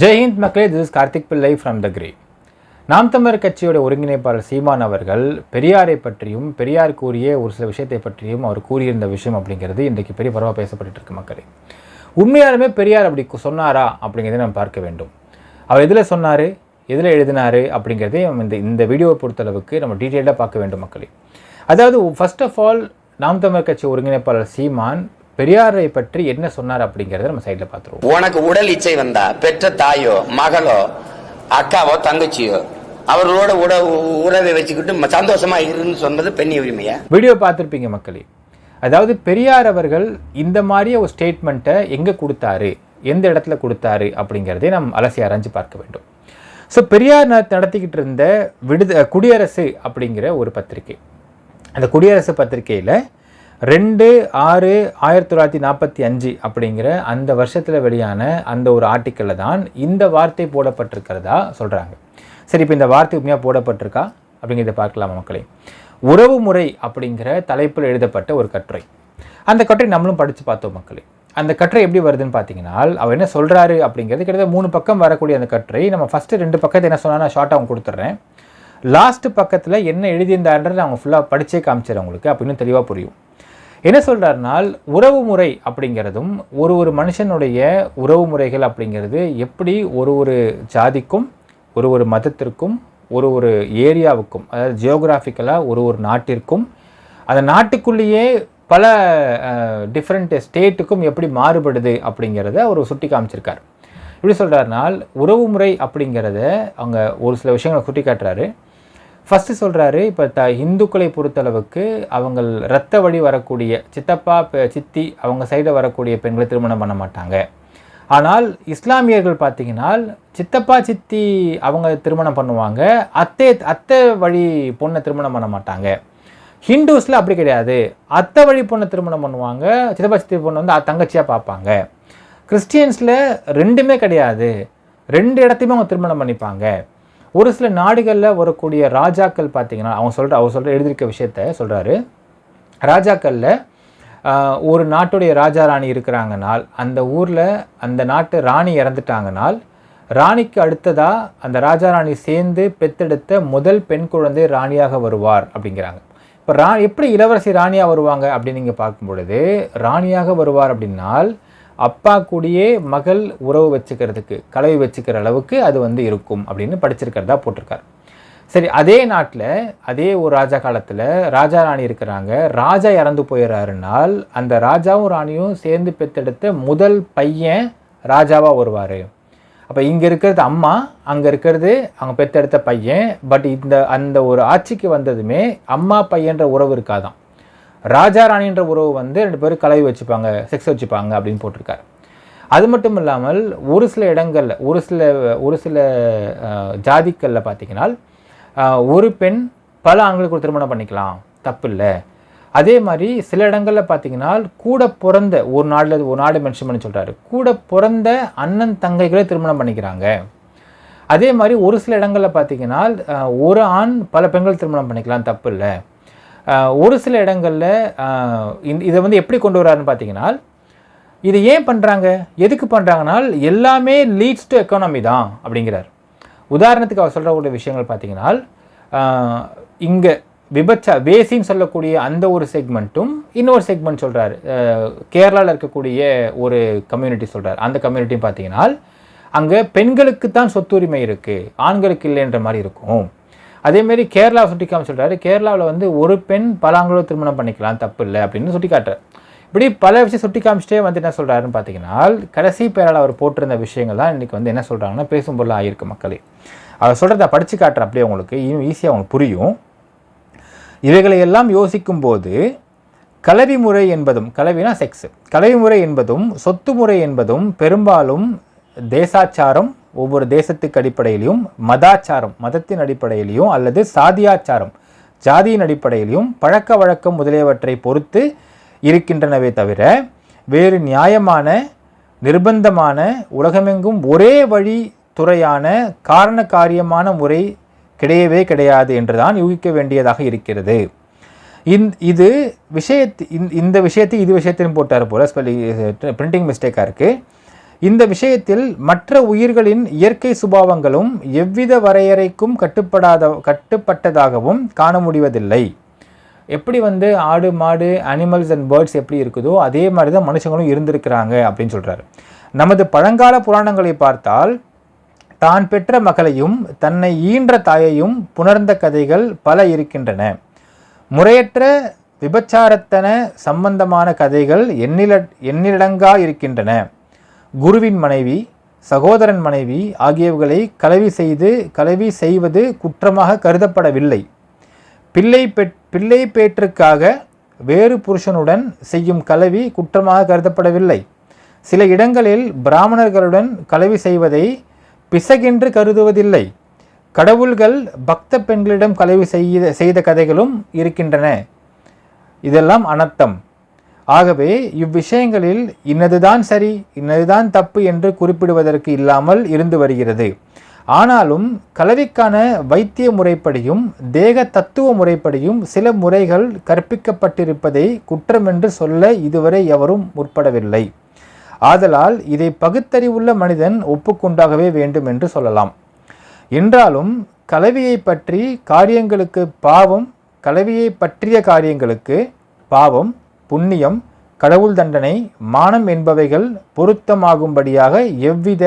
ஜெய்ஹிந்த் மக்களே this is Karthik பிள்ளை from the grey நாம் தமிழர் கட்சியோட ஒருங்கிணைப்பாளர் சீமான் அவர்கள் பெரியாரை பற்றியும் பெரியார் கூறிய ஒரு சில விஷயத்தை பற்றியும் அவர் கூறியிருந்த விஷயம் அப்படிங்கிறது இன்றைக்கு பெரிய பரவாக பேசப்பட்டு இருக்கு மக்களே. உண்மையாலுமே பெரியார் அப்படி சொன்னாரா அப்படிங்கிறதை நம்ம பார்க்க வேண்டும். அவர் எதில் சொன்னார் எதில் எழுதினாரு அப்படிங்கிறதே நம்ம இந்த இந்த வீடியோவை பொறுத்தளவுக்கு நம்ம டீட்டெயிலாக பார்க்க வேண்டும் மக்களே. அதாவது ஃபர்ஸ்ட் ஆஃப் ஆல் நாம் தமிழர் கட்சி ஒருங்கிணைப்பாளர் சீமான் பெரியாரை பற்றி என்ன சொன்னார் அப்படிங்கிறத நம்ம சைடில் பார்த்துருவோம். உனக்கு உடல் இச்சை வந்தா பெற்ற தாயோ மகளோ அக்காவோ தங்கச்சியோ அவர்களோட உட உறவை வச்சுக்கிட்டு சந்தோஷமா இருன்னு சொன்னது பெண் உரிமையா? வீடியோ பார்த்துருப்பீங்க மக்களே. அதாவது பெரியார் அவர்கள் இந்த மாதிரி ஒரு ஸ்டேட்மெண்ட்டை எங்கே கொடுத்தாரு? எந்த இடத்துல கொடுத்தாரு? அப்படிங்கிறதை நாம் அலசி ஆராய்ஞ்சு பார்க்க வேண்டும். ஸோ பெரியார் நடத்திக்கிட்டு இருந்த விடுத குடியரசு அப்படிங்கிற ஒரு பத்திரிகை. அந்த குடியரசு பத்திரிகையில் ரெண்டு ஆறு ஆயிரத்தி தொள்ளாயிரத்தி நாற்பத்தி அஞ்சு அப்படிங்கிற அந்த வருஷத்தில் வெளியான அந்த ஒரு ஆர்டிக்கலில் தான் இந்த வார்த்தை போடப்பட்டிருக்கிறதா சொல்கிறாங்க சரி இப்போ இந்த வார்த்தை உண்மையாக போடப்பட்டிருக்கா? அப்படிங்கிறத பார்க்கலாமா மக்களே. உறவு முறை அப்படிங்கிற தலைப்பில் எழுதப்பட்ட ஒரு கட்டுரை. அந்த கட்டுரை நம்மளும் படித்து பார்த்தோம் மக்களே. அந்த கட்டுரை எப்படி வருதுன்னு பார்த்தீங்கன்னா அவர் என்ன சொல்கிறாரு அப்படிங்கிறது கிட்டத்தட்ட மூணு பக்கம் வரக்கூடிய அந்த கட்டுரை. நம்ம ஃபஸ்ட்டு ரெண்டு பக்கத்தை என்ன சொன்னால் நான் ஷார்ட்டாக அவங்க கொடுத்துட்றேன். லாஸ்ட் பக்கத்தில் என்ன எழுதியிருந்தாருன்றது அவங்க ஃபுல்லாக படித்தே காமிச்சிடறேன் உங்களுக்கு. அப்படின்னு தெளிவாக புரியும். என்ன சொல்கிறாருனால் உறவு முறை அப்படிங்கிறதும் ஒரு ஒரு மனுஷனுடைய உறவு முறைகள் அப்படிங்கிறது எப்படி ஒரு ஒரு ஜாதிக்கும் ஒரு ஒரு மதத்திற்கும் ஒரு ஒரு ஏரியாவுக்கும் அதாவது ஜியோகிராஃபிக்கலாக ஒரு ஒரு நாட்டிற்கும் அந்த நாட்டுக்குள்ளேயே பல டிஃப்ரெண்ட் ஸ்டேட்டுக்கும் எப்படி மாறுபடுது அப்படிங்கிறத அவர் சுட்டி காமிச்சிருக்கார். எப்படி சொல்கிறாருனால் உறவு முறை அப்படிங்கிறத அவங்க ஒரு சில விஷயங்களை சுட்டி காட்டுறாரு. ஃபஸ்ட்டு சொல்கிறாரு இப்போ த இந்துக்களை பொறுத்தளவுக்கு அவங்க ரத்த வழி வரக்கூடிய சித்தப்பா சித்தி அவங்க சைடில் வரக்கூடிய பெண்களை திருமணம் பண்ண மாட்டாங்க. ஆனால் இஸ்லாமியர்கள் பார்த்தீங்கன்னா சித்தப்பா சித்தி அவங்க திருமணம் பண்ணுவாங்க அத்தை அத்தை வழி பொண்ணை திருமணம் பண்ண மாட்டாங்க. ஹிந்துஸில் அப்படி கிடையாது. அத்தை வழி பொண்ணை திருமணம் பண்ணுவாங்க சித்தப்பா சித்தி பொண்ணை வந்து அ- பார்ப்பாங்க. கிறிஸ்டியன்ஸில் ரெண்டுமே கிடையாது. ரெண்டு இடத்தையுமே அவங்க திருமணம் பண்ணிப்பாங்க. ஒரு சில நாடுகளில் வரக்கூடிய ராஜாக்கள் பார்த்தீங்கன்னா அவங்க சொல்கிற அவர் சொல்கிற எழுதியிருக்க விஷயத்த சொல்கிறாரு ராஜாக்களில் ஒரு நாட்டுடைய ராஜா ராணி இருக்கிறாங்கனால் அந்த ஊரில் அந்த நாட்டு ராணி இறந்துட்டாங்கனால் ராணிக்கு அடுத்ததாக அந்த ராஜா ராணி சேர்ந்து பெத்தெடுத்த முதல் பெண் குழந்தை ராணியாக வருவார் அப்படிங்கிறாங்க. இப்போ ரா எப்படி இளவரசி ராணியாக வருவாங்க அப்படின்னு நீங்கள் பார்க்கும் பொழுது ராணியாக வருவார் அப்படின்னால் அப்பா கூடயே மகள் உறவு வச்சுக்கிறதுக்கு கலவை வச்சுக்கிற அளவுக்கு அது வந்து இருக்கும் அப்படின்னு படிச்சிருக்கிறதா போட்டிருக்காரு. சரி அதே நாட்டில் அதே ஒரு ராஜா காலத்தில் ராஜா ராணி இருக்கிறாங்க. ராஜா இறந்து போயிடுறாருனால் அந்த ராஜாவும் ராணியும் சேர்ந்து பெத்தெடுத்த முதல் பையன் ராஜாவாக வருவார். அப்போ இங்கே இருக்கிறது அம்மா அங்கே இருக்கிறது அவங்க பெத்தெடுத்த பையன். பட் இந்த அந்த ஒரு ஆட்சிக்கு வந்ததுமே அம்மா பையன்ற உறவு இருக்காதான். ராஜா ராணின்ற உறவு வந்து ரெண்டு பேரும் கலவி வச்சுப்பாங்க செக்ஸ் வச்சுப்பாங்க அப்படின்னு போட்டிருக்காரு. அது மட்டும் இல்லாமல் ஒரு சில இடங்களில் ஒரு சில ஒரு சில ஜாதிக்களில் பார்த்தீங்கன்னா ஒரு பெண் பல ஆண்களுக்கு ஒரு திருமணம் பண்ணிக்கலாம். தப்பு இல்லை அதே மாதிரி சில இடங்களில் பார்த்தீங்கன்னா கூட பிறந்த ஒரு நாடில் ஒரு நாடு மென்ஷன் பண்ணி சொல்கிறாரு கூட பிறந்த அண்ணன் தங்கைகளை திருமணம் பண்ணிக்கிறாங்க. அதே மாதிரி ஒரு சில இடங்களில் பார்த்தீங்கன்னா ஒரு ஆண் பல பெண்கள் திருமணம் பண்ணிக்கலாம். தப்பு இல்லை ஒரு சில இடங்களில் இதை வந்து எப்படி கொண்டு வராருன்னு பார்த்தீங்கன்னா இது ஏன் பண்ணுறாங்க எதுக்கு பண்ணுறாங்கன்னா எல்லாமே லீட்ஸ் டு எக்கானமி தான் அப்படிங்கிறார். உதாரணத்துக்கு அவர் சொல்கிற உள்ள விஷயங்கள் பார்த்தீங்கன்னா இங்கே விபச்சா வேசின்னு சொல்லக்கூடிய அந்த ஒரு செக்மெண்ட்டும் இன்னொரு செக்மெண்ட் சொல்கிறார் கேரளாவில் இருக்கக்கூடிய ஒரு கம்யூனிட்டி சொல்கிறார் அந்த கம்யூனிட்டியும் பார்த்தீங்கன்னா அங்கே பெண்களுக்கு தான் சொத்துரிமை இருக்குது ஆண்களுக்கு இல்லைன்ற மாதிரி இருக்கும். அதேமாரி கேரளா சுட்டி காமி சொல்கிறாரு கேரளாவில் வந்து ஒரு பெண் பல ஆண்களோ திருமணம் பண்ணிக்கலாம் தப்பு இல்லை அப்படின்னு சுட்டி காட்டுறாரு இப்படி பல விஷயம் சுட்டி காமிச்சிட்டே வந்து என்ன சொல்கிறாருன்னு பார்த்தீங்கன்னா கடைசி பேரால் அவர் போட்டிருந்த விஷயங்கள் தான் இன்றைக்கி வந்து என்ன சொல்கிறாங்கன்னா பேசும் பொருள் ஆகிருக்கு மக்களே. அவர் சொல்கிறத படித்து காட்டுற அப்படியே உங்களுக்கு. இன்னும் ஈஸியாக அவங்களுக்கு புரியும். இவைகளை எல்லாம் யோசிக்கும்போது கலவி முறை என்பதும் கலவினா செக்ஸ் கலவி முறை என்பதும் சொத்து முறை என்பதும் பெரும்பாலும் தேசாச்சாரம் ஒவ்வொரு தேசத்துக்கு அடிப்படையிலையும் மதாச்சாரம் மதத்தின் அடிப்படையிலையும் அல்லது சாதியாச்சாரம் ஜாதியின் அடிப்படையிலையும் பழக்க வழக்கம் முதலியவற்றை பொறுத்து இருக்கின்றனவே தவிர வேறு நியாயமான நிர்பந்தமான உலகமெங்கும் ஒரே வழி துறையான காரண காரியமான முறை கிடையவே கிடையாது என்றுதான் யூகிக்க வேண்டியதாக இருக்கிறது. இந் இது விஷயத்து இந்த- இந்த விஷயத்தை இது விஷயத்தையும் போட்டார் போல ஸ்பெல்லி பிரிண்டிங் மிஸ்டேக்காக இருக்குது இந்த விஷயத்தில் மற்ற உயிர்களின் இயற்கை சுபாவங்களும் எவ்வித வரையறைக்கும் கட்டுப்படாத கட்டுப்பட்டதாகவும் காண முடிவதில்லை. எப்படி வந்து ஆடு மாடு அனிமல்ஸ் அண்ட் பேர்ட்ஸ் எப்படி இருக்குதோ அதே மாதிரி தான் மனுஷங்களும் இருந்திருக்கிறாங்க அப்படின்னு சொல்கிறாரு நமது பழங்கால புராணங்களை பார்த்தால் தான் பெற்ற மகளையும் தன்னை ஈன்ற தாயையும் புணர்ந்த கதைகள் பல இருக்கின்றன. முறையற்ற விபச்சாரத்தன சம்பந்தமான கதைகள் எண்ணில எண்ணிலடங்கா இருக்கின்றன. குருவின் மனைவி சகோதரன் மனைவி ஆகியவர்களை கலவி செய்து கலவி செய்வது குற்றமாக கருதப்படவில்லை. பிள்ளை பெற் பிள்ளை பேற்றுக்காக வேறு புருஷனுடன் செய்யும் கலவி குற்றமாக கருதப்படவில்லை. சில இடங்களில் பிராமணர்களுடன் கலவி செய்வதை பிசகென்று கருதுவதில்லை. கடவுள்கள் பக்த பெண்களிடம் கலவி செய்த செய்த கதைகளும் இருக்கின்றன. இதெல்லாம் அனர்த்தம். ஆகவே இவ்விஷயங்களில் இன்னதுதான் சரி இன்னதுதான் தப்பு என்று குறிப்பிடுவதற்கு இல்லாமல் இருந்து வருகிறது. ஆனாலும் கலவிக்கான வைத்திய முறைப்படியும் தேக தத்துவ முறைப்படியும் சில முறைகள் கற்பிக்கப்பட்டிருப்பதை குற்றமென்று சொல்ல இதுவரை எவரும் முற்படவில்லை. ஆதலால் இதை பகுத்தறிவுள்ள மனிதன் ஒப்புக்கொண்டாகவே வேண்டும் என்று சொல்லலாம். என்றாலும் கலவியை பற்றி காரியங்களுக்கு பாவம் கலவியை பற்றிய காரியங்களுக்கு பாவம் புண்ணியம் கடவுள் தண்டனை மானம் என்பவைகள் பொருத்தமாகும்படியாக எவ்வித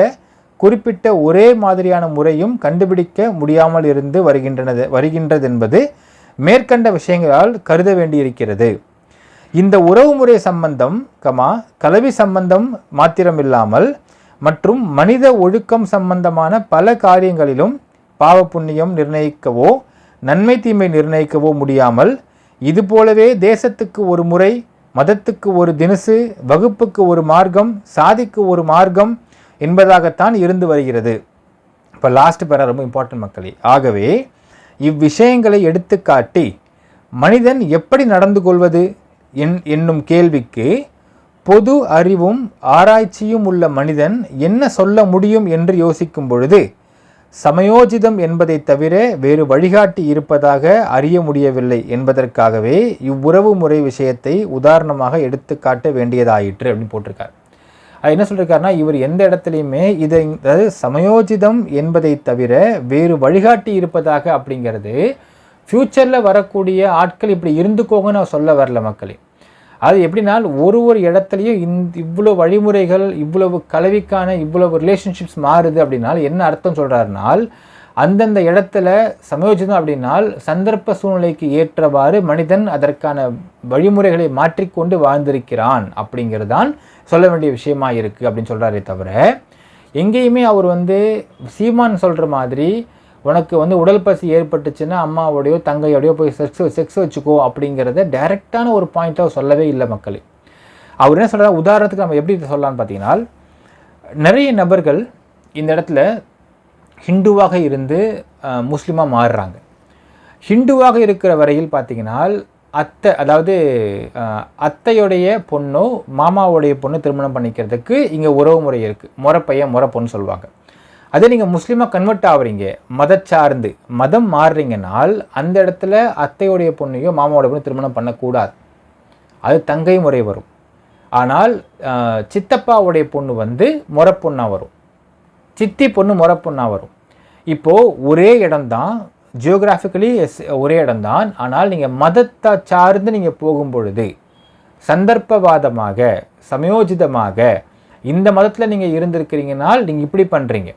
குறிப்பிட்ட ஒரே மாதிரியான முறையும் கண்டுபிடிக்க முடியாமல் இருந்து வருகின்றனது வருகின்றதென்பது மேற்கண்ட விஷயங்களால் கருத வேண்டியிருக்கிறது. இந்த உறவுமுறை சம்பந்தம் கமா கலவி சம்பந்தம் மாத்திரமில்லாமல் மற்றும் மனித ஒழுக்கம் சம்பந்தமான பல காரியங்களிலும் பாவ புண்ணியம் நிர்ணயிக்கவோ நன்மை தீமை நிர்ணயிக்கவோ முடியாமல் இதுபோலவே தேசத்துக்கு ஒரு முறை மதத்துக்கு ஒரு தினசு வகுப்புக்கு ஒரு மார்க்கம் சாதிக்கு ஒரு மார்க்கம் என்பதாகத்தான் இருந்து வருகிறது. இப்போ லாஸ்ட் பேரா ரொம்ப இம்பார்ட்டன்ட் மக்களே. ஆகவே இவ்விஷயங்களை எடுத்துக்காட்டி மனிதன் எப்படி நடந்து கொள்வது என் என்னும் கேள்விக்கு பொது அறிவும் ஆராய்ச்சியும் உள்ள மனிதன் என்ன சொல்ல முடியும் என்று யோசிக்கும் பொழுது சமயோஜிதம் என்பதை தவிர வேறு வழிகாட்டி இருப்பதாக அறிய முடியவில்லை என்பதற்காகவே இவ்வுறவு முறை விஷயத்தை உதாரணமாக எடுத்துக்காட்ட வேண்டியதாயிற்று அப்படின்னு போட்டிருக்கார். அது என்ன சொல்லியிருக்காருன்னா இவர் எந்த இடத்துலையுமே இதை அதாவது சமயோஜிதம் என்பதை தவிர வேறு வழிகாட்டி இருப்பதாக அப்படிங்கிறது ஃப்யூச்சரில் வரக்கூடிய ஆட்கள் இப்படி இருந்துக்கோங்கன்னு நான் சொல்ல வரல மக்களே. அது எப்படினால் ஒரு ஒரு இடத்துலையும் இந்த இவ்வளோ வழிமுறைகள் இவ்வளவு கலவிக்கான இவ்வளவு ரிலேஷன்ஷிப்ஸ் மாறுது அப்படின்னால் என்ன அர்த்தம் சொல்கிறாருனால் அந்தந்த இடத்துல சமயோஜிதம் அப்படின்னால் சந்தர்ப்ப சூழ்நிலைக்கு ஏற்றவாறு மனிதன் அதற்கான வழிமுறைகளை மாற்றிக்கொண்டு வாழ்ந்திருக்கிறான் அப்படிங்கிறது தான் சொல்ல வேண்டிய விஷயமா இருக்குது அப்படின்னு சொல்கிறாரே தவிர எங்கேயுமே அவர் வந்து சீமான் சொல்கிற மாதிரி உனக்கு வந்து உடல் பசி ஏற்பட்டுச்சுன்னா அம்மாவோடையோ தங்கையோடையோ போய் செக்ஸ் செக்ஸ் வச்சுக்கோ அப்படிங்கிறத டைரெக்டான ஒரு பாயிண்ட்டாக சொல்லவே இல்லை மக்களே. அவர் என்ன சொல்கிறார் உதாரணத்துக்கு நம்ம எப்படி சொல்லலாம்னு பார்த்தீங்கன்னா நிறைய நபர்கள் இந்த இடத்துல ஹிந்துவாக இருந்து முஸ்லீமாக மாறுறாங்க. ஹிந்துவாக இருக்கிற வரையில் பார்த்தீங்கன்னா அத்தை அதாவது அத்தையுடைய பொண்ணோ மாமாவுடைய பொண்ணு திருமணம் பண்ணிக்கிறதுக்கு இங்கே உறவு முறை இருக்குது முறை பொண்ணு சொல்லுவாங்க. அதே நீங்கள் முஸ்லீமாக கன்வெர்ட் ஆகுறீங்க மதச்சார்ந்து மதம் மாறுறீங்கனால் அந்த இடத்துல அத்தையுடைய பொண்ணையோ மாமாவோட பொண்ணு திருமணம் பண்ணக்கூடாது. அது தங்கை முறை வரும். ஆனால் சித்தப்பாவுடைய பொண்ணு வந்து முறப்பொண்ணா வரும். சித்தி பொண்ணு முறப்பொண்ணா வரும். இப்போது ஒரே இடம்தான் ஜியோகிராஃபிக்கலி ஒரே இடம்தான். ஆனால் நீங்கள் மதத்தை சார்ந்து நீங்கள் போகும் பொழுது சந்தர்ப்பவாதமாக சமயோஜிதமாக இந்த மதத்தில் நீங்கள் இருந்திருக்கிறீங்கனால் நீங்கள் இப்படி பண்ணுறீங்க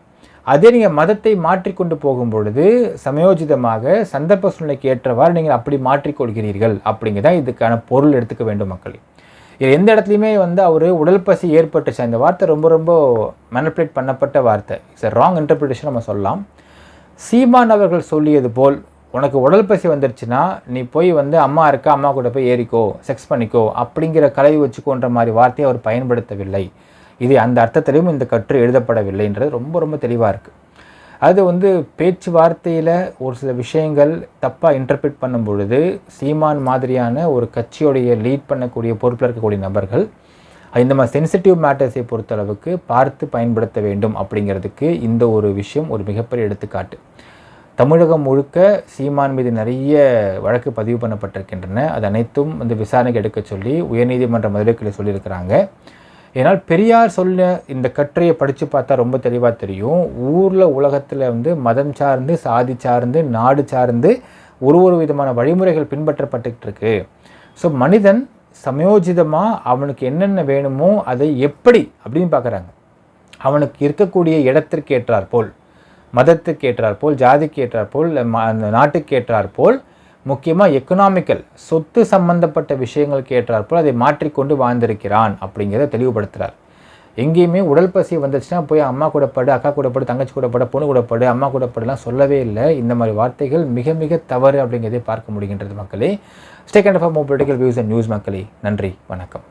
அதே நீங்கள் மதத்தை மாற்றிக்கொண்டு போகும் பொழுது சமயோஜிதமாக சந்தர்ப்ப சூழ்நிலைக்கு ஏற்றவாறு நீங்கள் அப்படி மாற்றிக்கொள்கிறீர்கள் அப்படிங்கிறதான் இதுக்கான பொருள் எடுத்துக்க வேண்டும் மக்களே. இது எந்த இடத்துலையுமே வந்து அவர் உடல் பசி ஏற்பட்டுச்சு. அந்த வார்த்தை ரொம்ப ரொம்ப மேனிப்புலேட் பண்ணப்பட்ட வார்த்தை. இட்ஸ் ராங் இன்டர்பிரிட்டேஷன் நம்ம சொல்லலாம். சீமான் அவர்கள் சொல்லியது போல் உனக்கு உடல் பசி வந்துருச்சுன்னா நீ போய் வந்து அம்மா இருக்கா அம்மா கூட போய் ஏறிக்கோ செக்ஸ் பண்ணிக்கோ அப்படிங்கிற கலை வச்சுக்கோன்ற மாதிரி வார்த்தையை அவர் பயன்படுத்தவில்லை. இது அந்த அர்த்தத்திலையும் இந்த கற்று எழுதப்படவில்லைன்றது ரொம்ப ரொம்ப தெளிவாக இருக்குது அது வந்து பேச்சுவார்த்தையில் ஒரு சில விஷயங்கள் தப்பாக இன்டர்பிரிட் பண்ணும் பொழுது சீமான் மாதிரியான ஒரு கட்சியோடைய லீட் பண்ணக்கூடிய பொறுப்பில் இருக்கக்கூடிய நபர்கள் இந்த மாதிரி சென்சிட்டிவ் மேட்டர்ஸை பொறுத்தளவுக்கு பார்த்து பயன்படுத்த வேண்டும் அப்படிங்கிறதுக்கு இந்த ஒரு விஷயம் ஒரு மிகப்பெரிய எடுத்துக்காட்டு. தமிழகம் முழுக்க சீமான் மீது நிறைய வழக்கு பதிவு பண்ணப்பட்டிருக்கின்றன. அது அனைத்தும் வந்து விசாரணைக்கு எடுக்க சொல்லி உயர்நீதிமன்ற மதுரைக்கிளை சொல்லியிருக்கிறாங்க. ஏன்னால் பெரியார் சொல்ல இந்த கட்டுரையை படித்து பார்த்தா ரொம்ப தெளிவாக தெரியும். ஊரில் உலகத்தில் வந்து மதம் சார்ந்து சாதி சார்ந்து நாடு சார்ந்து ஒரு ஒரு விதமான வழிமுறைகள் பின்பற்றப்பட்டுக்கிட்டு இருக்கு. ஸோ மனிதன் சமயோஜிதமாக அவனுக்கு என்னென்ன வேணுமோ அதை எப்படி அப்படின்னு பார்க்குறாங்க. அவனுக்கு இருக்கக்கூடிய இடத்திற்கு ஏற்றாற்போல் மதத்துக்கு ஏற்றாற்போல் ஜாதிக்கு ஏற்றாற்போல் அந்த நாட்டுக்கு ஏற்றாற்போல் போல் முக்கியமாக எக்கனாமிக்கல் சொத்து சம்பந்தப்பட்ட விஷயங்களுக்கு ஏற்றாற்போல் அதை மாற்றிக்கொண்டு வாழ்ந்திருக்கிறான் அப்படிங்கிறத தெளிவுபடுத்துகிறார் எங்கேயுமே உடல் பசி வந்துச்சுன்னா போய் அம்மா கூட படு அக்கா கூட படு தங்கச்சி கூட படு பொண்ணு கூட படு அம்மா கூட படுலாம் சொல்லவே இல்லை. இந்த மாதிரி வார்த்தைகள் மிக மிக தவறு அப்படிங்கிறதை பார்க்க முடிகின்றது மக்களே. Stay tuned for more political views and news மக்களே. நன்றி வணக்கம்.